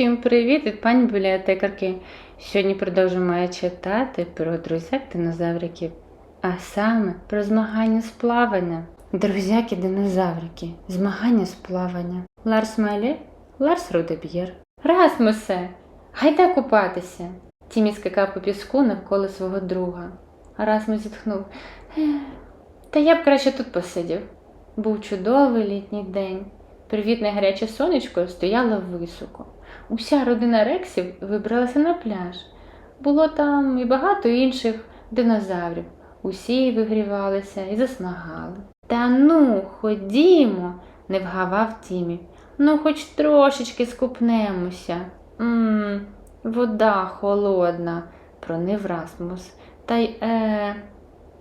Всім привіт від пані бібліотекарки. Сьогодні продовжуємо читати про друзяк динозавриків, а саме про змагання з плавання. Друзяки динозаврики, змагання з плавання. Ларс Мелі, Ларс Рудеб'єр. Расмусе, гайда купатися. Тімі скакав по піску навколо свого друга. Расмус зітхнув. Та я б краще тут посидів. Був чудовий літній день. Привітне гаряче сонечко стояло високо. Уся родина Рексів вибралася на пляж. Було там і багато інших динозаврів. Усі вигрівалися і засмагали. Та ну, ходімо, не вгавав Тімі. Ну, хоч трошечки скупнемося. Мм, вода холодна, пронив Расмус. Та й е.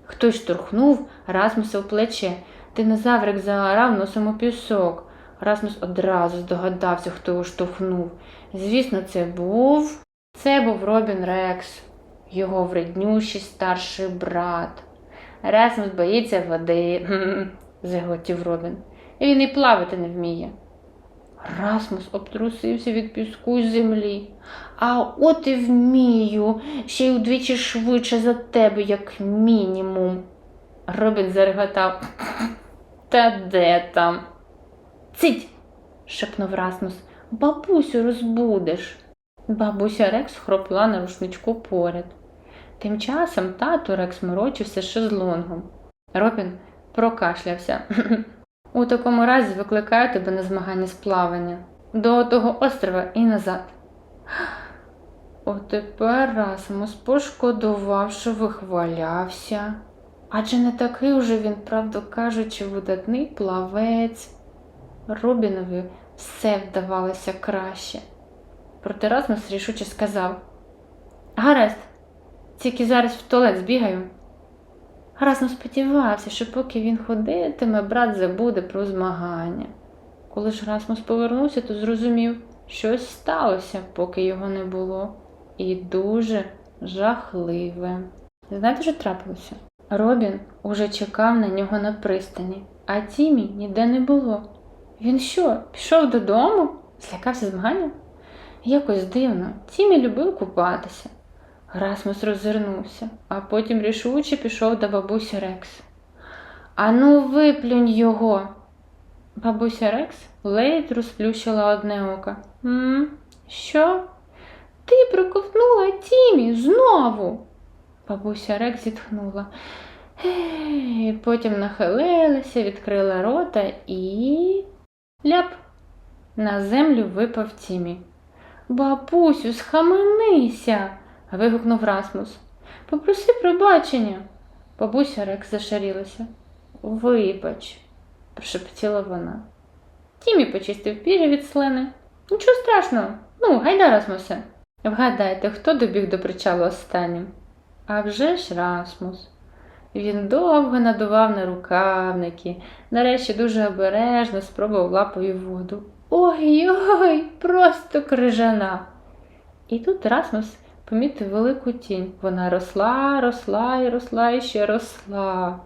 Хтось штурхнув Расмуса в плече. Динозаврик заорав носом у пісок. Расмус одразу здогадався, хто його штовхнув. Звісно, це був. Це був Робін Рекс, його вреднющий старший брат. Расмус боїться води, заготів Робін. І він і плавати не вміє. Расмус обтрусився від піску й землі. А от і вмію, ще й удвічі швидше за тебе, як мінімум. Робін зареготав. Та де там? Цить. шепнув Расмус. Бабусю розбудеш. Бабуся Рекс хропла на рушничку поряд. Тим часом тато Рекс морочився шезлонгом. Робін прокашлявся. У такому разі викликаю тебе на змагання з плавання до того острова і назад. Отепер Расмус пошкодував, що вихвалявся. Адже не такий уже він, правду кажучи, видатний плавець. Робінові все вдавалося краще. Проте Расмус рішуче сказав: Гаразд, тільки зараз в туалет збігаю. Расмус сподівався, що поки він ходитиме, брат забуде про змагання. Коли ж Расмус повернувся, то зрозумів, щось сталося, поки його не було, і дуже жахливе. Знаєте, що трапилося? Робін уже чекав на нього на пристані, а Тімі ніде не було. Він що, пішов додому? Злякався змагання? Якось дивно, Тімі любив купатися. Расмус роззирнувся, а потім рішуче пішов до бабусі Рекс. Ану, виплюнь його. Бабуся Рекс ледь розплющила одне око. М? Що? Ти проковтнула Тімі знову. Бабуся Рекс зітхнула. Потім нахилилася, відкрила рота і. Ляп! На землю випав Тімі. Бабусю, схаменися. вигукнув Расмус. Попроси пробачення. Бабуся Рекс зашарілася. Вибач, прошепотіла вона. Тімі почистив пір'я від слини. Нічого страшного, ну, гайда, Расмусе. Вгадайте, хто добіг до причалу останнім? А вже ж Расмус. Він довго надував на рукавники, нарешті дуже обережно спробував лапою воду. Ой-ой, просто крижана. І тут Расмус помітив велику тінь. Вона росла, росла і росла і ще росла.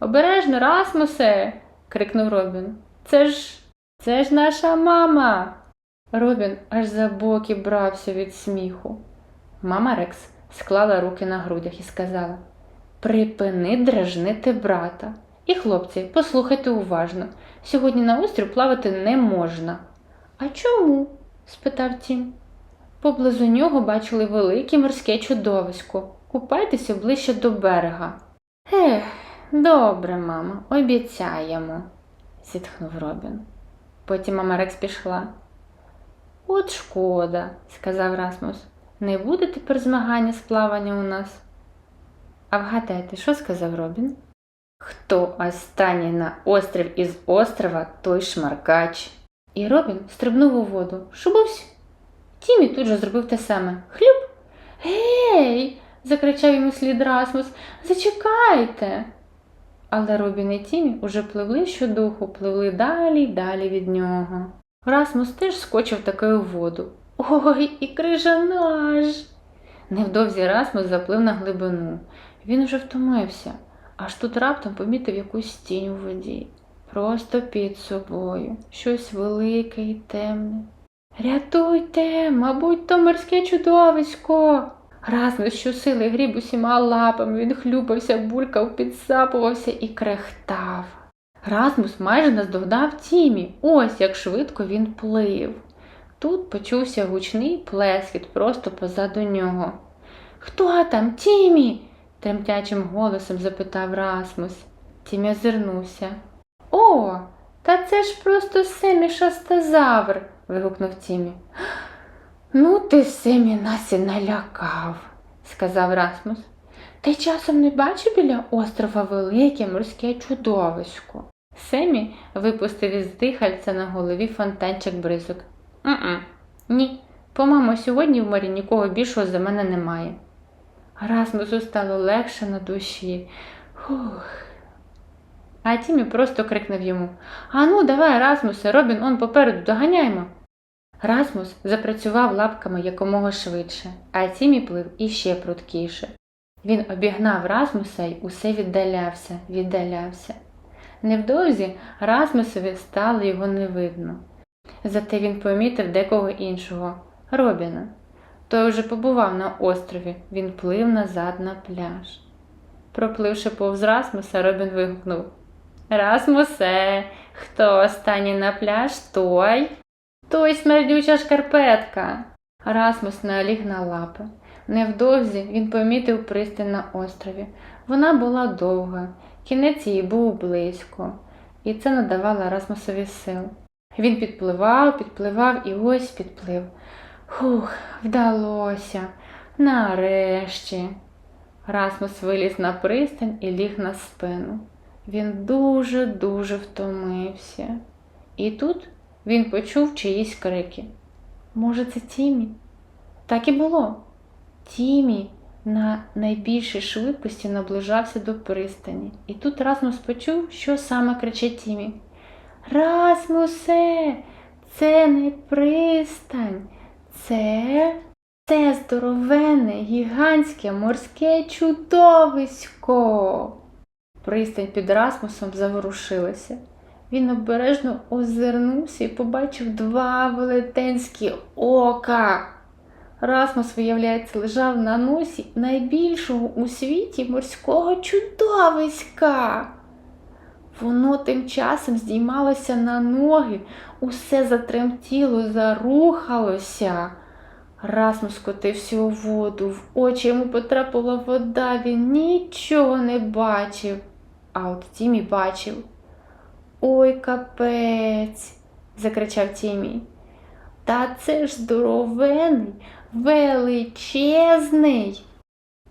Обережно, Расмусе. крикнув Робін. Це ж це ж наша мама. Робін аж за боки брався від сміху. Мама Рекс склала руки на грудях і сказала Припини дражнити брата. І, хлопці, послухайте уважно. Сьогодні на острів плавати не можна. А чому? спитав Тім. Поблизу нього бачили велике морське чудовисько. Купайтеся ближче до берега. Ех, добре, мамо, обіцяємо, зітхнув Робін. Потім мама Рекс пішла. От шкода, сказав Расмус. Не буде тепер змагання з плавання у нас. А вгадайте, що сказав Робін? Хто останній на острів із острова, той шмаркач. І Робін стрибнув у воду. Шубовсь. Тімі тут же зробив те саме. Хлюб. Гей. закричав йому слід Расмус. Зачекайте. Але Робін і Тімі уже пливли щодуху, пливли далі й далі від нього. Расмус теж скочив такою в воду. Ой, і крижана ж. Невдовзі Расмус заплив на глибину. Він уже втомився, аж тут раптом помітив якусь тінь у воді. Просто під собою, щось велике і темне. Рятуйте, мабуть, то морське чудовисько. Разно щосили гріб усіма лапами, він хлюпався, булькав, підсапувався і крехтав. Расмус майже наздогнав Тімі, ось як швидко він плив. Тут почувся гучний плескіт просто позаду нього. Хто там, Тімі? Тремтячим голосом запитав Расмус. Тімі озирнувся. О, та це ж просто Семі шастозавр. вигукнув Тімі. Ну, ти Семі нас і налякав, сказав Расмус. Ти часом не бачив біля острова велике морське чудовисько. Семі випустив із дихальця на голові фонтанчик бризок. «М-м, Ні, по-моєму, сьогодні в морі нікого більшого за мене немає. Расмусу стало легше на душі. Хух. А Тімі просто крикнув йому Ану, давай, Расмусе, Робін, он попереду, доганяймо. Расмус запрацював лапками якомога швидше, а Тімі плив іще пруткіше. Він обігнав Расмуса й усе віддалявся, віддалявся. Невдовзі Расмусові стало його не видно. Зате він помітив декого іншого Робіна. Той вже побував на острові, він плив назад на пляж. Пропливши повз Расмуса, Робін вигукнув Расмусе, хто останній на пляж, той? Той смердюча шкарпетка. Расмус наліг на лапи. Невдовзі він помітив пристань на острові. Вона була довга, кінець її був близько, і це надавало Расмусові сил. Він підпливав, підпливав і ось підплив. Хух, вдалося. Нарешті. Расмус виліз на пристань і ліг на спину. Він дуже-дуже втомився. І тут він почув чиїсь крики. Може, це Тімі? Так і було. Тімі на найбільшій швидкості наближався до пристані. І тут Расмус почув, що саме кричить Тімі. Расмусе, це не пристань, це, це здоровенне, гігантське морське чудовисько. Пристань під Расмусом заворушилася. Він обережно озирнувся і побачив два велетенські ока. Расмус, виявляється, лежав на носі найбільшого у світі морського чудовиська. Воно тим часом здіймалося на ноги, усе затремтіло, зарухалося. Расмус скотився у воду, в очі йому потрапила вода, він нічого не бачив. А от Тімі бачив. Ой, капець, закричав Тімі. Та це ж здоровений, величезний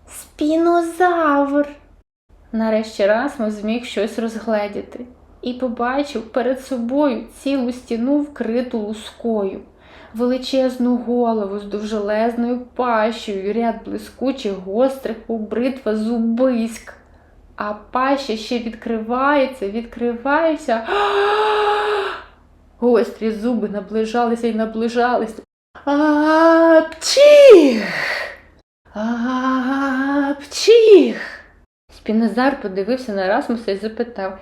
спінозавр. Нарешті Расмус зміг щось розгледіти і побачив перед собою цілу стіну вкриту лускою, величезну голову з довжелезною пащею, ряд блискучих гострих у зубиськ. А паща ще відкривається, відкривається. Гострі зуби наближалися і наближалися. Апчих! Апчих! Спінозар подивився на Расмуса і запитав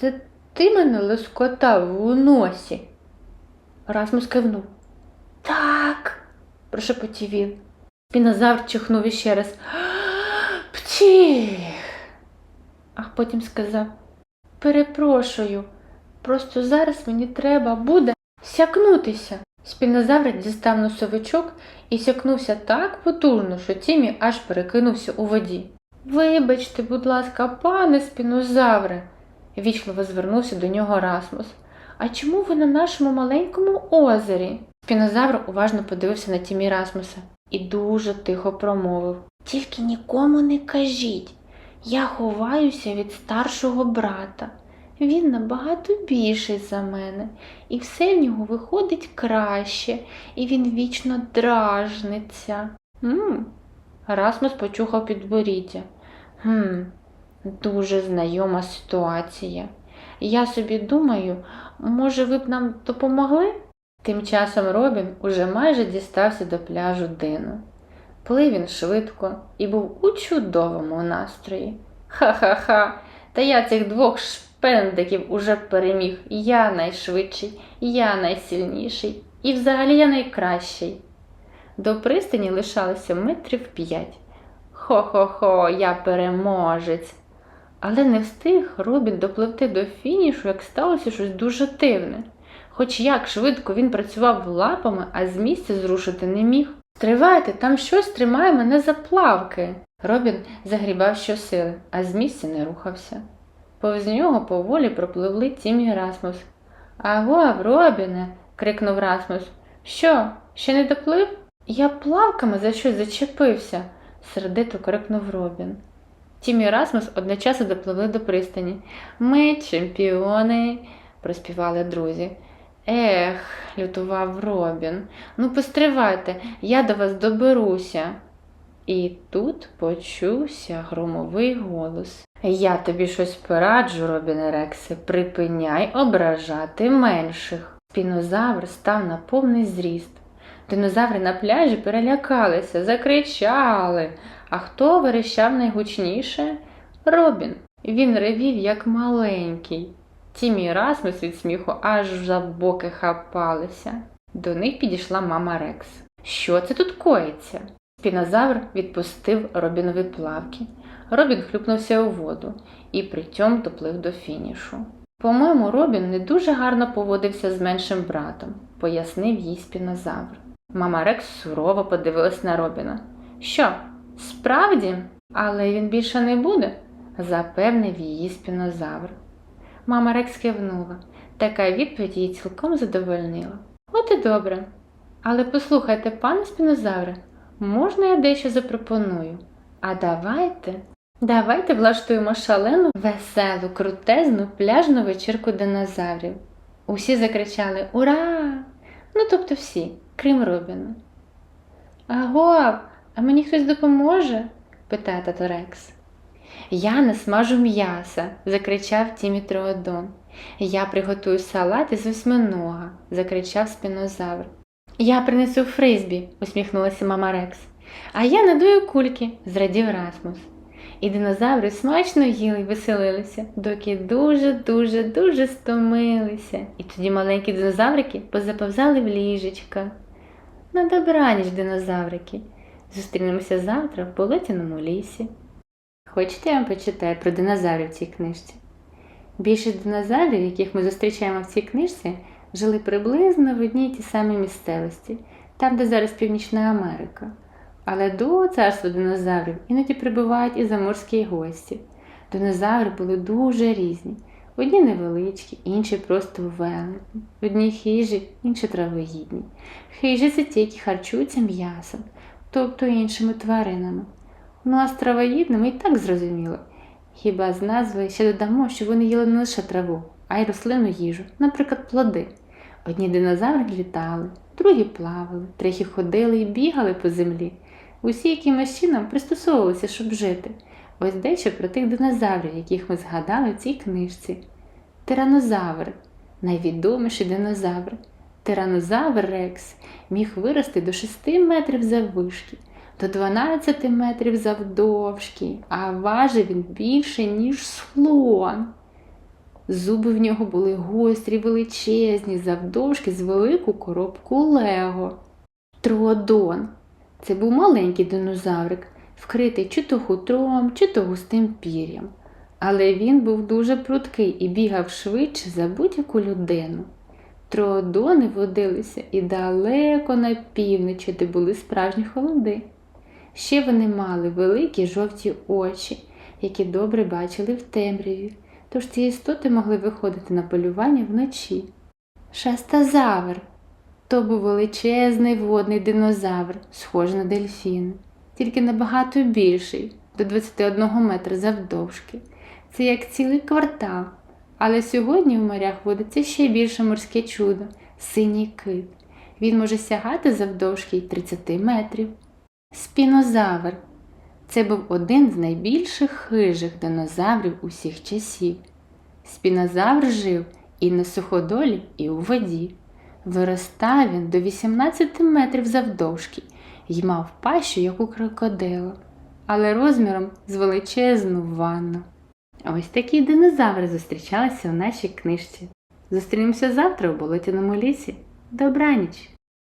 Це ти мене лоскотав у носі? Расмус кивнув. Так, прошепотів він. Спінозавр чихнув іще раз. Пчих! А потім сказав Перепрошую, просто зараз мені треба буде сякнутися. Спінозавр дістав носовичок і сякнувся так потужно, що Тімі аж перекинувся у воді. Вибачте, будь ласка, пане спінозавре, вічливо звернувся до нього Расмус. А чому ви на нашому маленькому озері? Спінозавр уважно подивився на Тімі Расмуса і дуже тихо промовив Тільки нікому не кажіть. Я ховаюся від старшого брата. Він набагато більший за мене, і все в нього виходить краще, і він вічно дражниться. М? Расмус почухав підборіддя. Хм, дуже знайома ситуація. Я собі думаю, може, ви б нам допомогли? Тим часом Робін уже майже дістався до пляжу Дину. Плив він швидко і був у чудовому настрої. Ха-ха-ха, та я цих двох шпендиків уже переміг. Я найшвидший, я найсильніший. І взагалі я найкращий. До пристані лишалося метрів п'ять. Хо-хо-хо, я переможець. Але не встиг Робін допливти до фінішу, як сталося щось дуже дивне. Хоч як швидко він працював лапами, а з місця зрушити не міг. Стривайте, там щось тримає мене за плавки. Робін загрібав щосили, а з місця не рухався. Повз нього поволі пропливли Тімі і Расмус. Агов, Робіне. крикнув Расмус. Що, ще не доплив? Я плавками за щось зачепився, сердито крикнув Робін. Тімі і Расмус одночасно допливли до пристані. Ми чемпіони, проспівали друзі. Ех, лютував Робін. Ну, постривайте, я до вас доберуся. І тут почувся громовий голос. Я тобі щось пораджу, Робіне Рексе, припиняй ображати менших. Спінозавр став на повний зріст. Динозаври на пляжі перелякалися, закричали. А хто верещав найгучніше? Робін. Він ревів, як маленький. Тімі і Расмус від сміху аж за боки хапалися. До них підійшла мама Рекс. Що це тут коїться? Спінозавр відпустив Робінові плавки. Робін хлюпнувся у воду і при цьому доплив до фінішу. По-моєму, Робін не дуже гарно поводився з меншим братом, пояснив їй спінозавр. Мама Рекс сурово подивилась на Робіна. Що, справді? Але він більше не буде? запевнив її спінозавр. Мама Рекс кивнула. Така відповідь її цілком задовольнила. От і добре. Але послухайте, пане спінозавре, можна я дещо запропоную? А давайте, давайте влаштуємо шалену, веселу, крутезну пляжну вечірку динозаврів. Усі закричали Ура! Ну, тобто всі, крім Робіна. Агов, а мені хтось допоможе? питає тато Рекс. Я насмажу м'яса, закричав Тімі Троодон. Я приготую салат із восьминога, закричав спінозавр. Я принесу фризбі, усміхнулася мама Рекс. А я надую кульки, зрадів Расмус. І динозаври смачно їли й веселилися, доки дуже-дуже дуже стомилися. І тоді маленькі динозаврики позаповзали в ліжечка. На добраніч, динозаврики. Зустрінемося завтра в болотяному лісі. Хочете я вам почитаю про динозаврів в цій книжці? Більшість динозаврів, яких ми зустрічаємо в цій книжці, жили приблизно в одній тій самій місцевості, там, де зараз Північна Америка. Але до царства динозаврів іноді прибувають і заморські гості. Динозаври були дуже різні. Одні невеличкі, інші просто велетні. Одні хижі, інші травоїдні. Хижі це ті, які харчуються м'ясом, тобто іншими тваринами. Ну а з травоїдними і так зрозуміло. Хіба з назви ще додамо, що вони їли не лише траву, а й рослинну їжу, наприклад, плоди. Одні динозаври літали, другі плавали, треті ходили і бігали по землі. Усі якимось чином пристосовувалися, щоб жити. Ось дещо про тих динозаврів, яких ми згадали в цій книжці. Тиранозавр найвідоміший динозавр. Тиранозавр Рекс міг вирости до 6 метрів заввишки, до 12 метрів завдовжки, а важив він більше, ніж слон. Зуби в нього були гострі, величезні, завдовжки з велику коробку Лего. Троодон це був маленький динозаврик, вкритий чи то хутром, чи то густим пір'ям. Але він був дуже пруткий і бігав швидше за будь-яку людину. Троодони водилися і далеко на півночі, де були справжні холоди. Ще вони мали великі жовті очі, які добре бачили в темряві, тож ці істоти могли виходити на полювання вночі. Шастазавр то був величезний водний динозавр, схожий на дельфін, тільки набагато більший, до 21 метра завдовжки. Це як цілий квартал. Але сьогодні в морях водиться ще більше морське чудо синій кит. Він може сягати завдовжки й 30 метрів. Спінозавр це був один з найбільших хижих динозаврів усіх часів. Спінозавр жив і на суходолі, і у воді. Виростав він до 18 метрів завдовжки й мав пащу, як у крокодила, але розміром з величезну ванну. Ось такі динозаври зустрічалися у нашій книжці. Зустрінемося завтра у болотяному лісі. Добраніч.